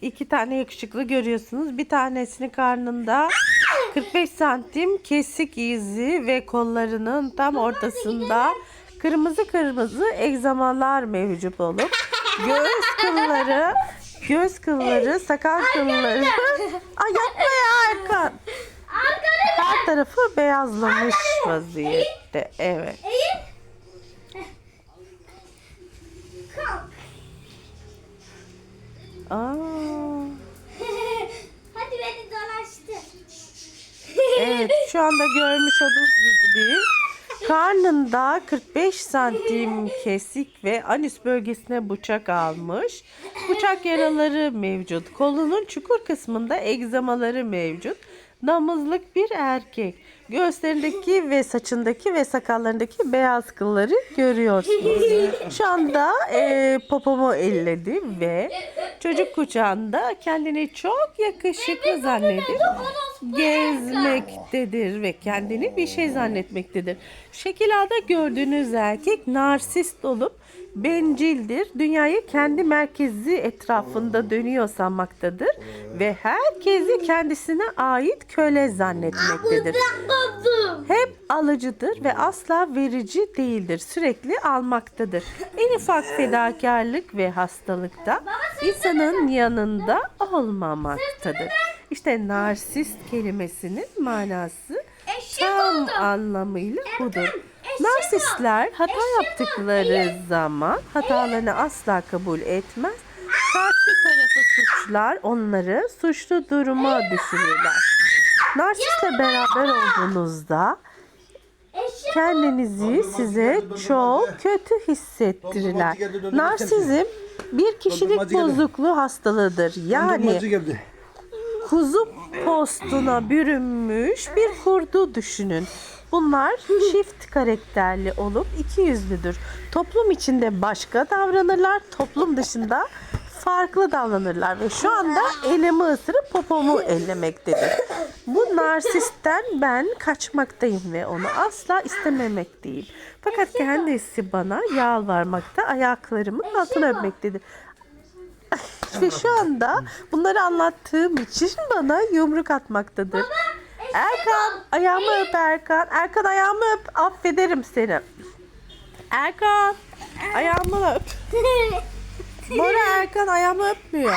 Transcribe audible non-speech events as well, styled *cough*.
iki tane yakışıklı görüyorsunuz. Bir tanesini karnında 45 santim kesik izi ve kollarının tam ortasında kırmızı kırmızı egzamalar mevcut olup göğüs kılları göz kılları, sakal kılları. Ay yapma ya Erkan. Her tarafı beyazlamış vaziyette. Evet. Aa, şu anda görmüş olduğunuz gibi karnında 45 santim kesik ve anüs bölgesine bıçak almış. Bıçak yaraları mevcut. Kolunun çukur kısmında egzamaları mevcut. Damızlık bir erkek. Göğüslerindeki ve saçındaki ve sakallarındaki beyaz kılları görüyorsunuz. Şu anda e, popomu elledi ve çocuk kucağında kendini çok yakışıklı zannedip gezmektedir ve kendini bir şey zannetmektedir. Şekilada gördüğünüz erkek narsist olup bencildir. Dünyayı kendi merkezi etrafında dönüyor sanmaktadır ve herkesi kendisine ait köle zannetmektedir. Hep alıcıdır ve asla verici değildir. Sürekli almaktadır. En ufak fedakarlık ve hastalıkta insanın yanında olmamaktadır. İşte narsist kelimesinin manası tam anlamıyla budur. Narsistler hata yaptıkları zaman hatalarını asla kabul etmez. Karşı tarafı suçlar, onları suçlu duruma düşürürler. Narsistle beraber olduğunuzda. Kendinizi size çok kötü hissettirirler. Narsizm bir kişilik bozukluğu hastalığıdır. Yani kuzu postuna bürünmüş bir kurdu düşünün. Bunlar çift karakterli olup iki yüzlüdür. Toplum içinde başka davranırlar, toplum dışında farklı davranırlar ve şu anda elimi ısırıp popomu ellemektedir. Bu narsistten ben kaçmaktayım ve onu asla istememekteyim. Fakat kendisi bana yalvarmakta, ayaklarımın altına öpmektedir. Ve şu anda bunları anlattığım için bana yumruk atmaktadır. Erkan ayağımı öp Erkan. Erkan ayağımı öp. Affederim seni. Erkan ayağımı öp. *laughs* Bora Erkan ayağımı öpmüyor.